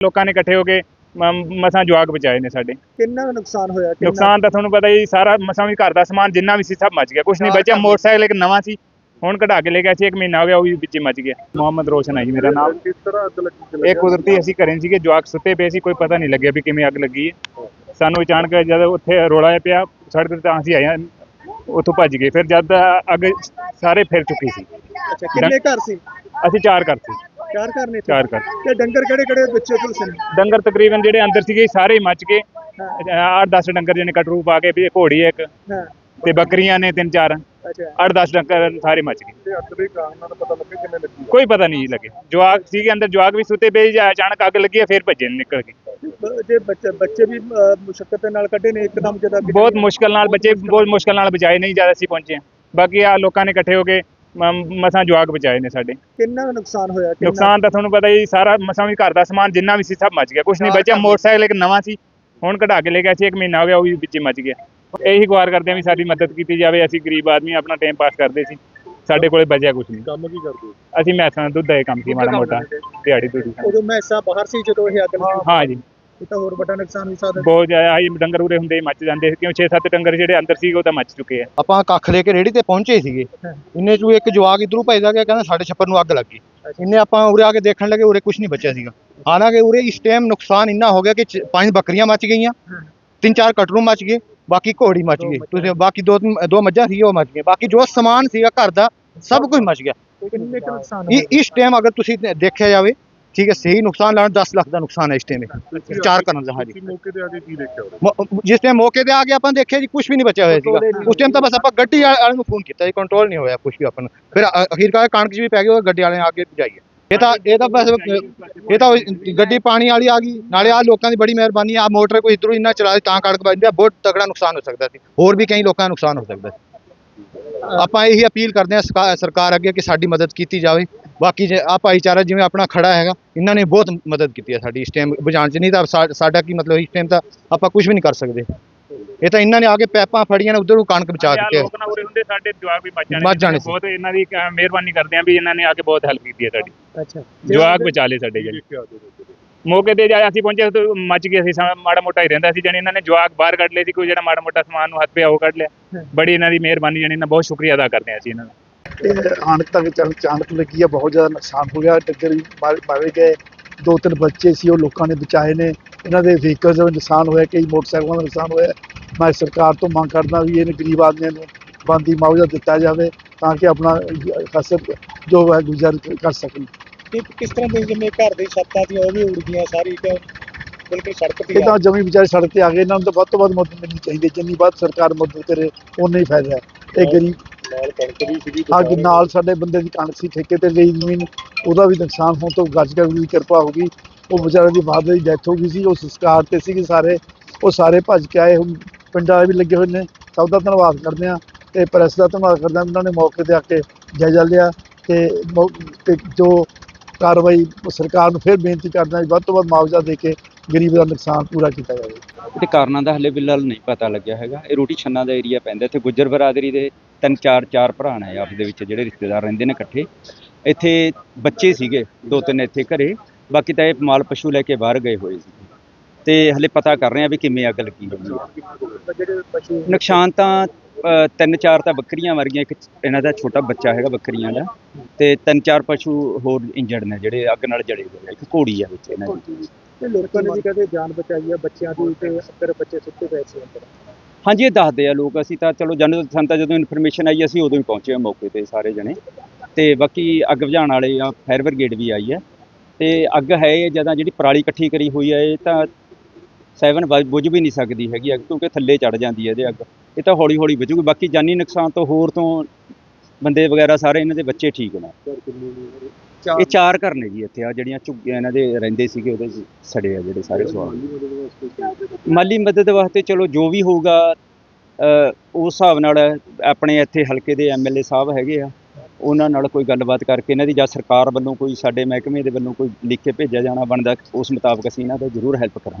ਲੋਕਾਂ ਨੇ ਇਕੱਠੇ ਹੋ ਕੇ ਮ- ਮਸਾਂ ਜਵਾਕ ਬਚਾਏ ਨੇ ਸਾਡੇ। ਕਿੰਨਾ ਕੁ ਨੁਕਸਾਨ ਹੋਇਆ ਕਿੰਨਾ- ਨੁਕਸਾਨ ਤਾਂ ਤੁਹਾਨੂੰ ਪਤਾ ਹੀ ਸਾਰਾ ਮਸਾਂ ਵੀ ਘਰ ਦਾ ਸਮਾਨ ਜਿੰਨਾ ਵੀ ਸੀ ਸਭ ਮੱਚ ਗਿਆ। ਕੁਝ ਨਹੀਂ ਬਚਿਆ ਮੋਟਰਸਾਈਕਲ ਇੱਕ ਨਵਾਂ ਸੀ ਹੁਣ ਕਢਾ ਕੇ ਲੈ ਗਿਆ ਸੀ ਇੱਕ ਮਹੀਨਾ ਹੋ ਗਿਆ ਉਹ ਵੀ ਵਿੱਚੇ ਮੱਚ ਗਿਆ। ਮੁਹੰਮਦ ਰੋਸ਼ਨ ਹੈ ਜੀ ਮੇਰਾ ਨਾਮ। ਕਿਸ ਤਰ੍ਹਾਂ ਅੱਗ ਲੱਗੀ ਇਹ ਕੁਦਰਤੀ ਅਸੀਂ ਘਰੇ ਸੀਗੇ ਜਵਾਕ ਸੁੱਤੇ ਪਏ ਸੀ ਕੋਈ ਪਤਾ ਨਹੀਂ ਲੱਗਿਆ ਵੀ ਕਿਵੇਂ ਅੱਗ ਲੱਗੀ ਹੈ। ਸਾਨੂੰ ਅਚਾਨਕ ਜਦ ਉੱਥੇ ਰੋਲਾ ਜਿਹਾ ਪਿਆ ਸੜਕ ਤੇ ਤਾਂ ਅਸੀਂ ਆਏ ਹਾਂ ਉੱਥੋਂ ਭੱਜ ਗਏ। ਫਿਰ ਜਦ ਅੱਗ ਸਾਰੇ ਫਿਰ ਚੁੱਕੀ ਸੀ। ਅੱਛਾ ਕਿੰਨੇ ਘਰ ਸੀ? ਅਸੀਂ ਚਾਰ ਘਰ ਸੀ। ਚਾਰ ਘਰ ਨੇ? ਚਾਰ ਘਰ। ਤੇ ਡੰਗਰ ਕਿਹੜੇ ਕਿਹੜੇ ਬੱਚੇ ਕੋਲ ਸਨ ਡੰਗਰ ਤਕਰੀਬਨ ਜਿਹੜੇ ਅੰਦਰ ਸੀਗੇ ਸਾਰੇ ਹੀ ਮੱਚ ਗਏ। ਹਾਂ। 8-10 ਡੰਗਰ ਜਿਹਨੇ ਕਟਰੂ ਪਾ ਕੇ ਵੀ ਘੋੜੀ ਇੱਕ। ਤੇ ਬੱਕਰੀਆਂ ਨੇ ਤਿੰਨ ਚਾਰ। ਅੱਛਾ। 8-10 ਡੰਗਰ ਸਾਰੇ ਮੱਚ ਗਏ। ਕੋਈ ਪਤਾ ਨਹੀਂ ਲੱਗੇ। ਜਵਾਕ ਸੀਗੇ ਅੰਦਰ ਜਵਾਕ ਵੀ ਸੁੱਤੇ ਪਏ ਜਾਂ ਅਚਾਨਕ ਅੱਗ ਲੱਗੀ ਫਿਰ ਭੱਜੇ ਨਿਕਲ ਕੇ ਬ- ਜੇ ਬੱਚੇ ਬੱਚੇ ਵੀ ਦੇ ਨਾਲ ਕੱਢੇ ਨੇ ਇੱਕਦਮ ਜਦ ਬਹੁਤ ਮੁਸ਼ਕਲ ਨਾਲ ਬੱਚੇ ਬਹੁਤ ਮੁਸ਼ਕਲ ਨਾਲ ਬਚਾਏ ਨਹੀਂ ਜ਼ਿਆਦਾ ਅਸੀਂ ਪਹੁੰਚੇ। ਬਾਕੀ ਆ ਲੋਕਾਂ ਨੇ ਇਕੱਠੇ ਹੋ ਕੇ ਮ- ਮਸਾਂ ਜਵਾਕ ਬਚਾਏ ਨੇ ਸਾਡੇ। ਕਿੰਨਾ ਕੁ ਨੁਕਸਾਨ ਹੋਇਆ? ਕਿੰਨਾ- ਨੁਕਸਾਨ ਤਾਂ ਤੁਹਾਨੂੰ ਪਤਾ ਹੀ ਸਾਰਾ ਮਸਾਂ ਵੀ ਘਰ ਦਾ ਸਮਾਨ ਜਿੰਨਾ ਵੀ ਸੀ ਸਭ ਮੱਚ ਗਿਆ। ਕੁਝ ਨਹੀਂ ਬਚਿਆ ਮੋਟਰਸਾਈਕਲ ਇੱਕ ਨਵਾਂ ਸੀ ਹੁਣ ਕਢਾ ਕੇ ਲੈ ਗਿਆ ਸੀ ਇੱਕ ਮਹੀਨਾ ਹੋ ਗਿਆ ਉਹ ਵੀ ਵਿੱਚੇ ਮੱਚ ਗਿਆ। ਇਹੀ ਗੁਹਾਰ ਕਰਦੇ ਆ ਵੀ ਸਾਡੀ ਮਦਦ ਕੀਤੀ ਜਾਵੇ ਅਸੀਂ ਗਰੀਬ ਆਦਮੀ ਆਪਣਾ ਟਾਈਮ ਪਾਸ ਕਰਦੇ ਸੀ। ਸਾਡੇ ਕੋਲੇ ਬਚਿਆ ਕੁਝ ਨਹੀਂ। ਕੰਮ ਕੀ ਕਰਦੇ ਅਸੀਂ ਮੈਸਾਂ ਦਾ ਦੁੱਧ ਦਾ ਇਹ ਕੰਮ ਸੀ ਮਾੜਾ ਮੋਟਾ ਦਿਹਾੜੀ ਦੂੜੀ ਉਦੋਂ ਮੈਂ ਹਿੱਸਾ ਬਾਹਰ ਸੀ ਜਦੋਂ ਇਹ ਅੱਗ ਲੱਗੀ? ਹਾਂ ਜੀ। ਇਹ ਤਾਂ ਹੋਰ ਵੱਡਾ ਨੁਕਸਾਨ ਵੀ ਸਕਦਾ ਬਹੁਤ ਜ਼ਿਆਦਾ ਆਹੀ ਡੰਗਰ ਉਰੇ ਹੁੰਦੇ ਹੀ ਮੱਚ ਜਾਂਦੇ ਸੀ ਕਿਉਂ 6-7 ਡੰਗਰ ਜਿਹੜੇ ਅੰਦਰ ਸੀ ਉਹ ਤਾਂ ਮੱਚ ਚੁੱਕੇ ਆ। ਆਪਾਂ ਕੱਖ ਲੈ ਕੇ ਰੇੜੀ ਤੇ ਪਹੁੰਚੇ ਸੀਗੇ। ਇੰਨੇ ਚੋਂ ਇੱਕ ਜਵਾਕ ਇਧਰੋਂ ਭੱਜਦਾ ਗਿਆ ਕਹਿੰਦਾ ਸਾਡੇ ਛੱਪਰ ਨੂੰ ਅੱਗ ਲੱਗੀ। ਇੰਨੇ ਆਪਾਂ ਉਰੇ ਆ ਕੇ ਦੇਖਣ ਲੱਗੇ ਉਰੇ ਕੁਝ ਨਹੀਂ ਬਚਿਆ ਸੀਗਾ। ਹਾਲਾਂਕਿ ਉਰੇ ਇਸ ਟਾਈਮ ਨੁਕਸਾਨ ਇੰਨਾ ਹੋ ਗਿਆ ਕਿ ਪੰਜ ਬੱਕਰੀਆਂ ਮੱਚ ਗਈਆਂ। ਤਿੰਨ ਚਾਰ ਕਟਰੂ ਮੱਚ ਗਏ ਬਾਕੀ ਘੋੜੀ ਮੱਚ ਗਈ। ਤੁਸੀਂ ਬਾਕੀ ਦੋ ਦੋ ਮੱਝਾਂ ਸੀ ਉਹ ਮੱਚ ਗਏ ਬਾਕੀ ਜੋ ਸਮਾਨ ਸੀਗਾ ਘਰ ਦਾ ਸਭ ਕੁਝ ਮੱਚ ਗਿਆ। ਕਿੰਨੇ ਨੁਕਸਾਨ ਇਸ ਟਾਈਮ ਅਗਰ ਤੁਸੀਂ ਦੇਖਿਆ ਜਾਵੇ ਠੀਕ ਹੈ ਸਹੀ ਨੁਕਸਾਨ ਲਾਣ 10 ਲੱਖ ਦਾ ਨੁਕਸਾਨ ਹੈ ਇਸ ਟਾਈਮ ਚਾਰ ਕਰਨ ਦਾ ਹਾਂਜੀ। ਮੌਕੇ ਤੇ ਆ ਕੇ ਕੀ ਦੇਖਿਆ ਜਿਸ ਟਾਈਮ ਮੌਕੇ ਤੇ ਆ ਕੇ ਆਪਾਂ ਦੇਖਿਆ ਜੀ ਕੁਝ ਵੀ ਨਹੀਂ ਬਚਿਆ ਹੋਇਆ ਸੀਗਾ। ਉਸ ਟਾਈਮ ਤਾਂ ਬਸ ਆਪਾਂ ਗੱਡੀ ਵਾਲੇ ਨੂੰ ਫੋਨ ਕੀਤਾ ਜੀ ਕੰਟਰੋਲ ਨਹੀਂ ਹੋਇਆ ਕੁਝ ਵੀ ਆਪਾਂ ਨੂੰ। ਫਿਰ ਅਖੀਰਕਾਰ ਕਣਕ 'ਚ ਵੀ ਪੈ ਗਈ ਉਹ ਗੱਡੀ ਵਾਲੇ ਆ ਕੇ ਭਜਾਈ ਹੈ। ਇਹ ਤਾਂ ਇਹ ਤਾਂ ਬਸ ਇਹ ਤਾਂ ਗੱਡੀ ਪਾਣੀ ਵਾਲੀ ਆ ਗਈ। ਨਾਲੇ ਆ ਲੋਕਾਂ ਦੀ ਬੜੀ ਮਿਹਰਬਾਨੀ ਆ ਮੋਟਰ ਕੋਈ ਇਧਰੋਂ ਇੰਨਾ ਚਲਾ ਤਾਂ ਕਣਕ ਵੱਜਦੀ ਆ ਬਹੁਤ ਤਗੜਾ ਨੁਕਸਾਨ ਹੋ ਸਕਦਾ ਸੀ। ਹੋਰ ਵੀ ਕਈ ਲੋਕਾਂ ਦਾ ਨੁਕਸਾਨ ਹੋ ਸਕਦਾ ਸੀ। ਆਪਾਂ ਇਹੀ ਅਪੀਲ ਕਰਦੇ ਸਰਕਾ- ਸਰਕਾਰ ਅੱਗੇ ਕਿ ਸਾਡੀ ਮਦਦ ਕੀਤੀ ਜਾਵੇ। ਬਾਕੀ ਜੇ ਆ ਭਾਈਚਾਰਾ ਜਿਵੇਂ ਆਪਣਾ ਖੜਾ ਹੈਗਾ ਇਹਨਾਂ ਨੇ ਬਹੁਤ ਮਦਦ ਕੀਤੀ ਹੈ ਸਾਡੀ ਇਸ ਟਾਈਮ ਬੁਝਾਉਣ 'ਚ। ਨਹੀਂ ਤਾਂ ਸਾਡਾ ਕੀ ਮਤਲਬ ਇਸ ਟਾਈਮ ਤਾਂ ਆਪਾਂ ਕੁਝ ਵੀ ਨਹੀਂ ਕਰ ਸਕਦੇ। ਇਹ ਤਾਂ ਇਹਨਾਂ ਨੇ ਆ ਕੇ ਪੈਪਾਂ ਫੜੀਆਂ ਨੇ ਉਧਰੋਂ ਕਣਕ ਬਚਾ ਦਿੱਤੀ ਹੈ। ਲੋਕ ਨਾ ਉਰੇ ਹੁੰਦੇ ਸਾਡੇ ਜਵਾਕ ਵੀ ਬਚ ਜਾਣੇ। ਬਚ ਜਾਣੇ ਸੀ। ਬਹੁਤ ਇਹਨਾਂ ਦੀ ਮਿਹਰਬਾਨੀ ਕਰਦੇ ਆ ਵੀ ਇਹਨਾਂ ਨੇ ਆ ਕੇ ਬਹੁਤ ਹੈਲਪ ਕੀਤੀ ਹੈ ਸਾਡੀ। ਅੱਛਾ। ਜਵਾਕ ਬਚਾ ਲਏ ਸਾਡੇ ਜਿਹੜੇ। ਮੌਕੇ ਤੇ ਜਾ ਅਸੀਂ ਪਹੁੰਚੇ ਤਾਂ ਮੱਚ ਗਏ ਸੀ ਮਾੜਾ ਮੋਟਾ ਹੀ ਰਹਿੰਦਾ ਸੀ ਜਣੀ ਇਹਨਾਂ ਨੇ ਜਵਾਕ ਬਾਹਰ ਕੱਢ ਲਏ ਸੀ ਕੋਈ ਜਿਹੜਾ ਮਾੜਾ ਮੋਟਾ ਸਮਾਨ ਨੂੰ ਹੱਥ ਪਿਆ ਉਹ ਕੱਢ ਲਿਆ। ਬੜੀ ਇਹਨਾਂ ਦੀ ਮਿਹਰਬਾਨੀ ਜਣੀ ਇਹਨਾਂ ਬਹੁਤ ਸ਼ੁਕਰੀਆ ਅਦਾ ਕਰਦੇ ਹਾਂ ਅਸੀਂ ਇਹਨਾਂ ਦਾ। ਤੇ ਆਣਕ ਤੱਕ ਚੱਲ ਚਾਣਕ ਲੱਗੀ ਆ ਬਹੁਤ ਜ਼ਿਆਦਾ ਨੁਕਸਾਨ ਹੋ ਗਿਆ ਡੰਗਰ ਵੀ ਮਾਰ- ਮਾਰੇ ਗਏ। ਦੋ ਤਿੰਨ ਬੱਚੇ ਸੀ ਉਹ ਲੋਕਾਂ ਨੇ ਬਚਾਏ ਨੇ। ਇਹਨਾਂ ਦੇ ਵਹੀਕਲਸ ਦਾ ਨੁਕਸਾਨ ਹੋਇਆ ਕਈ ਮੋਟਰਸਾਈਕਲਾਂ ਦਾ ਨੁਕਸਾਨ ਹੋਇਆ। ਮੈਂ ਸਰਕਾਰ ਤੋਂ ਮੰਗ ਕਰਦਾ ਵੀ ਇਹਨਾਂ ਗਰੀਬ ਆਦਮੀਆਂ ਨੂੰ ਬੰਦੀ ਮੁਆਵਜ਼ਾ ਦਿੱਤਾ ਜਾਵੇ ਤਾਂ ਕਿ ਆਪਣਾ ਖਸਰ ਜੋ ਹੈ ਗੁਜ਼ਰ ਕਰ ਸਕਣ। ਕਿ ਕਿਸ ਤਰ੍ਹਾਂ ਦੇ ਜਿਵੇਂ ਘਰ ਦੀ ਛੱਤਾਂ ਦੀਆਂ ਉਹ ਵੀ ਉੜ ਗਈਆਂ ਸਾਰੀ ਕਿ ਬਿਲਕੁਲ ਸੜਕ ਤੇ ਇਹ ਤਾਂ ਜਮੀ ਵਿਚਾਰੇ ਸੜਕ ਤੇ ਆ ਗਏ ਇਹਨਾਂ ਨੂੰ ਤਾਂ ਵੱਧ ਤੋਂ ਵੱਧ ਮਦਦ ਮਿਲਣੀ ਚਾਹੀਦੀ ਹੈ। ਜਿੰਨੀ ਵੱਧ ਸਰਕਾਰ ਮਦਦ ਕਰੇ ਉਨਾ ਹੀ ਫਾਇਦਾ ਹੈ। ਇਹ ਗਰੀਬ ਨਾਲ ਕਣਕ ਵੀ ਸੀਗੀ ਹਾਂ ਕਿ ਨਾਲ ਸਾਡੇ ਬੰਦੇ ਦੀ ਕਣਕ ਸੀ ਠੇਕੇ ਤੇ ਲਈ ਜ਼ਮੀਨ ਉਹਦਾ ਵੀ ਨੁਕਸਾਨ ਹੋਣ ਤੋਂ ਗੱਜ ਕਰ ਦੀ ਕਿਰਪਾ ਹੋ ਗਈ। ਉਹ ਵਿਚਾਰੇ ਦੀ ਬਾਦ ਦੀ ਡੈਥ ਹੋ ਗਈ ਸੀ ਉਹ ਸੰਸਕਾਰ ਤੇ ਸੀਗੇ ਸਾਰੇ। ਉਹ ਸਾਰੇ ਭੱਜ ਕੇ ਆਏ ਹੁਣ ਪਿੰਡਾਂ ਵਾਲੇ ਵੀ ਲੱਗੇ ਹੋਏ ਨੇ। ਸਭ ਦਾ ਧੰਨਵਾਦ ਕਰਦੇ ਹਾਂ ਤੇ ਪ੍ਰੈਸ ਦਾ ਧੰਨਵਾਦ ਕਰਦੇ ਹਾਂ ਉਹਨਾਂ ਨੇ ਮੌਕੇ ਤੇ ਆ ਕੇ ਜਾਇਜ਼ਾ ਲਿਆ ਤੇ ਮੌ- ਤੇ ਜੋ ਕਾਰਵਾਈ ਸਰਕਾਰ ਨੂੰ ਫਿਰ ਬੇਨਤੀ ਕਰਦੇ ਵੱਧ ਤੋਂ ਵੱਧ ਮੁਆਵਜ਼ਾ ਦੇ ਕੇ ਗਰੀਬ ਦਾ ਨੁਕਸਾਨ ਪੂਰਾ ਕੀਤਾ ਜਾਵੇ। ਇਹਦੇ ਕਾਰਨਾਂ ਦਾ ਹਲੇ ਬਿਲਕੁਲ ਨਹੀਂ ਪਤਾ ਲੱਗਿਆ ਹੈਗਾ। ਇਹ ਰੋਟੀ ਛੰਨਾ ਦਾ ਏਰੀਆ ਪੈਂਦਾ, ਇੱਥੇ ਗੁੱਜਰ ਬਰਾਦਰੀ ਦੇ ਤਿੰਨ, ਚਾਰ ਚਾਰ ਭਰਾ ਨੇ ਆਪਸ ਦੇ ਵਿੱਚ ਜਿਹੜੇ ਰਿਸ਼ਤੇਦਾਰ ਰਹਿੰਦੇ ਨੇ ਇਕੱਠੇ। ਇੱਥੇ ਬੱਚੇ ਸੀਗੇ, ਦੋ ਤਿੰਨ ਇੱਥੇ ਘਰੇ। ਬਾਕੀ ਤਾਂ ਇਹ ਮਾਲ ਪਸ਼ੂ ਲੈ ਕੇ ਬਾਹਰ ਗਏ ਹੋਏ ਸੀ। ਤੇ ਹਲੇ ਪਤਾ ਕਰ ਰਹੇ ਆ ਵੀ ਕਿਵੇਂ ਅੱਗ ਲੱਗੀ ਹੋਈ ਨੁਕਸਾਨ ਤਾਂ ਤਿੰਨ ਚਾਰ ਤਾਂ ਬੱਕਰੀਆਂ ਮਰ ਗਈਆਂ ਇੱਕ ਇਹਨਾਂ ਦਾ ਛੋਟਾ ਬੱਚਾ ਹੈਗਾ ਬੱਕਰੀਆਂ ਦਾ ਤੇ ਤਿੰਨ ਚਾਰ ਪਸ਼ੂ ਹੋਰ ਇੰਜਰਡ ਨੇ ਜਿਹੜੇ ਅੱਗ ਨਾਲ ਜੜੇ ਹੋਏ ਆ ਇੱਕ ਘੋੜੀ ਆ ਵਿੱਚ ਇਹਨਾਂ ਦੀ। ਤੇ ਲੋਕਾਂ ਨੇ ਵੀ ਕਦੇ ਜਾਨ ਬਚਾਈ ਹੈ ਬੱਚਿਆਂ ਦੀ ਤੇ ਅੰਦਰ ਬੱਚੇ ਸੁੱਤੇ ਪਏ ਸੀ ਅੰਦਰ? ਹਾਂਜੀ ਇਹ ਦੱਸਦੇ ਆ ਲੋਕ ਅਸੀਂ ਤਾਂ ਚਲੋ ਜਨ ਸਾਨੂੰ ਤਾਂ ਜਦੋਂ ਇਨਫੋਰਮੇਸ਼ਨ ਆਈ ਅਸੀਂ ਉਦੋਂ ਹੀ ਪਹੁੰਚੇ ਆ ਮੌਕੇ ਤੇ ਸਾਰੇ ਜਣੇ। ਤੇ ਬਾਕੀ ਅੱਗ ਬੁਝਾਉਣ ਵਾਲੇ ਆ ਫਾਇਰ ਬ੍ਰਿਗੇਡ ਵੀ ਆਈ ਹੈ। ਤੇ ਅੱਗ ਹੈ ਜਦਾਂ ਜਿਹੜੀ ਪਰਾਲੀ ਇਕੱਠੀ ਕਰੀ ਹੋਈ ਹੈ ਇਹ ਤਾਂ 7 ਬੁਝ ਵੀ ਨਹੀਂ ਸਕਦੀ ਹੈਗੀ ਅੱਗ ਕਿਉਂਕਿ ਥੱਲੇ ਚੜ ਜਾਂਦੀ ਹੈ ਇਹਦੇ ਅੱਗ। ਇਹ ਤਾਂ ਹੌਲੀ ਹੌਲੀ ਬੁਝੂਗੀ। ਬਾਕੀ ਜਾਨੀ ਨੁਕਸਾਨ ਤੋਂ ਹੋਰ ਤੋਂ ਬੰਦੇ ਵਗੈਰਾ ਸਾਰੇ ਇਹਨਾਂ ਦੇ ਬੱਚੇ ਠੀਕ ਨੇ। ਇਹ ਚਾਰ। ਘਰ ਨੇ ਜੀ ਇੱਥੇ ਆ ਜਿਹੜੀਆਂ ਝੁੱਗੀਆਂ ਇਹਨਾਂ ਦੇ ਰਹਿੰਦੇ ਸੀਗੇ ਉਹਦੇ ਸੜੇ ਆ ਜਿਹੜੇ ਸਾਰੇ ਸਵਾਲ। ਮਾਲੀ ਮਦਦ ਵਾਸਤੇ ਚਲੋ ਜੋ ਵੀ ਹੋਊਗਾ ਉਸ ਹਿਸਾਬ ਨਾਲ ਆਪਣੇ ਇੱਥੇ ਹਲਕੇ ਦੇ ਐਮਐਲਏ ਸਾਹਿਬ ਹੈਗੇ ਆ ਉਹਨਾਂ ਨਾਲ ਕੋਈ ਗੱਲਬਾਤ ਕਰਕੇ ਇਹਨਾਂ ਦੀ ਜਾਂ ਸਰਕਾਰ ਵੱਲੋਂ ਕੋਈ ਸਾਡੇ ਮਹਿਕਮੇ ਦੇ ਵੱਲੋਂ ਕੋਈ ਲਿਖ ਕੇ ਭੇਜਿਆ ਜਾਣਾ ਬਣਦਾ ਉਸ ਮੁਤਾਬਕ ਅਸੀਂ ਇਹਨਾਂ ਦਾ ਜ਼ਰੂਰ ਹੈਲਪ ਕਰਾਂਗੇ।